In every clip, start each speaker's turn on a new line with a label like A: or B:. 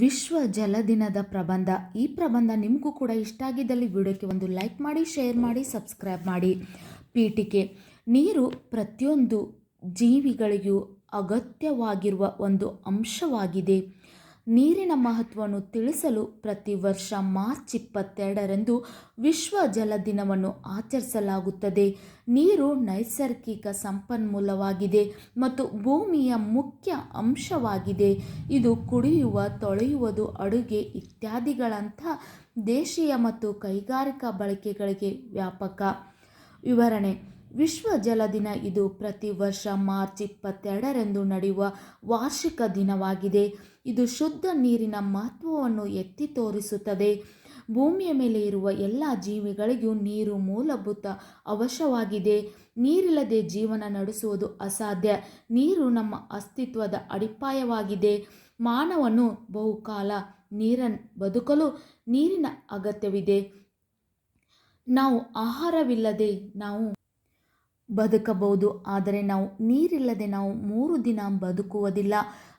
A: ವಿಶ್ವ ಜಲ ದಿನದ ಪ್ರಬಂಧ. ಈ ಪ್ರಬಂಧ ನಿಮಗೂ ಕೂಡ ಇಷ್ಟ ಆಗಿದ್ದಲ್ಲಿ ವಿಡಿಯೋಕ್ಕೆ ಒಂದು ಲೈಕ್ ಮಾಡಿ, ಶೇರ್ ಮಾಡಿ, ಸಬ್ಸ್ಕ್ರೈಬ್ ಮಾಡಿ. ಪೀಠಿಕೆ. ನೀರು ಪ್ರತಿಯೊಂದು ಜೀವಿಗಳಿಗೂ ಅಗತ್ಯವಾಗಿರುವ ಒಂದು ಅಂಶವಾಗಿದೆ. ನೀರಿನ ಮಹತ್ವವನ್ನು ತಿಳಿಸಲು ಪ್ರತಿ ವರ್ಷ ಮಾರ್ಚ್ ಇಪ್ಪತ್ತೆರಡರಂದು ವಿಶ್ವ ಜಲ ದಿನವನ್ನು ಆಚರಿಸಲಾಗುತ್ತದೆ. ನೀರು ನೈಸರ್ಗಿಕ ಸಂಪನ್ಮೂಲವಾಗಿದೆ ಮತ್ತು ಭೂಮಿಯ ಮುಖ್ಯ ಅಂಶವಾಗಿದೆ. ಇದು ಕುಡಿಯುವ, ತೊಳೆಯುವುದು, ಅಡುಗೆ ಇತ್ಯಾದಿಗಳಂಥ ದೇಶೀಯ ಮತ್ತು ಕೈಗಾರಿಕಾ ಬಳಕೆಗಳಿಗೆ ವ್ಯಾಪಕ ವಿವರಣೆ. ವಿಶ್ವ ಜಲ ದಿನ ಇದು ಪ್ರತಿ ವರ್ಷ ಮಾರ್ಚ್ ಇಪ್ಪತ್ತೆರಡರಂದು ನಡೆಯುವ ವಾರ್ಷಿಕ ದಿನವಾಗಿದೆ. ಇದು ಶುದ್ಧ ನೀರಿನ ಮಹತ್ವವನ್ನು ಎತ್ತಿ ತೋರಿಸುತ್ತದೆ. ಭೂಮಿಯ ಮೇಲೆ ಇರುವ ಎಲ್ಲ ಜೀವಿಗಳಿಗೂ ನೀರು ಮೂಲಭೂತ ಅವಶ್ಯವಾಗಿದೆ. ನೀರಿಲ್ಲದೆ ಜೀವನ ನಡೆಸುವುದು ಅಸಾಧ್ಯ. ನೀರು ನಮ್ಮ ಅಸ್ತಿತ್ವದ ಅಡಿಪಾಯವಾಗಿದೆ. ಮಾನವನು ಬಹುಕಾಲ ನೀರನ್ನು ಬದುಕಲು ನೀರಿನ ಅಗತ್ಯವಿದೆ. ನಾವು ಆಹಾರವಿಲ್ಲದೆ ನಾವು ಬದುಕಬಹುದು. ಆದರೆ ನಾವು ನೀರಿಲ್ಲದೆ ನಾವು ಮೂರು ದಿನ ಬದುಕುವುದಿಲ್ಲ.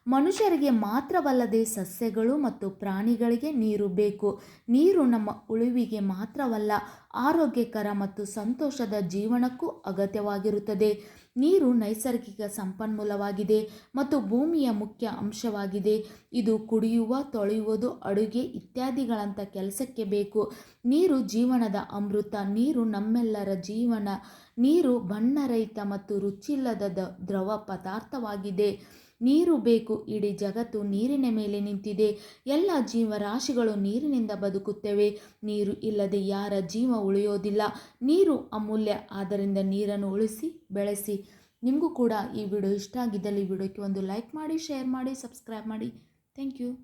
A: ಮನುಷ್ಯರಿಗೆ ಮಾತ್ರವಲ್ಲದೆ ಸಸ್ಯಗಳು ಮತ್ತು ಪ್ರಾಣಿಗಳಿಗೆ ನೀರು ಬೇಕು. ನೀರು ನಮ್ಮ ಉಳಿವಿಗೆ ಮಾತ್ರವಲ್ಲ ಆರೋಗ್ಯಕರ ಮತ್ತು ಸಂತೋಷದ ಜೀವನಕ್ಕೂ ಅಗತ್ಯವಾಗಿರುತ್ತದೆ. ನೀರು ನೈಸರ್ಗಿಕ ಸಂಪನ್ಮೂಲವಾಗಿದೆ ಮತ್ತು ಭೂಮಿಯ ಮುಖ್ಯ ಅಂಶವಾಗಿದೆ. ಇದು ಕುಡಿಯುವ, ತೊಳೆಯುವುದು, ಅಡುಗೆ ಇತ್ಯಾದಿಗಳಂಥ ಕೆಲಸಕ್ಕೆ ಬೇಕು. ನೀರು ಜೀವನದ ಅಮೃತ, ನೀರು ನಮ್ಮೆಲ್ಲರ ಜೀವನ, ನೀರು ಬಣ್ಣರಹಿತ ಮತ್ತು ರುಚಿಲ್ಲದ ದ್ರವ ಪದಾರ್ಥವಾಗಿದೆ. ನೀರು ಬೇಕು. ಇಡೀ ಜಗತ್ತು ನೀರಿನ ಮೇಲೆ ನಿಂತಿದೆ. ಎಲ್ಲ ಜೀವರಾಶಿಗಳು ನೀರಿನಿಂದ ಬದುಕುತ್ತವೆ. ನೀರು ಇಲ್ಲದೆ ಯಾರ ಜೀವ ಉಳಿಯೋದಿಲ್ಲ. ನೀರು ಅಮೂಲ್ಯ. ಆದ್ದರಿಂದ ನೀರನ್ನು ಉಳಿಸಿ, ಬೆಳೆಸಿ. ನಿಮಗೂ ಕೂಡ ಈ ವಿಡಿಯೋ ಇಷ್ಟ ಆಗಿದ್ದಲ್ಲಿ ವಿಡಿಯೋಕ್ಕೆ ಒಂದು ಲೈಕ್ ಮಾಡಿ, ಶೇರ್ ಮಾಡಿ, ಸಬ್ಸ್ಕ್ರೈಬ್ ಮಾಡಿ. Thank you.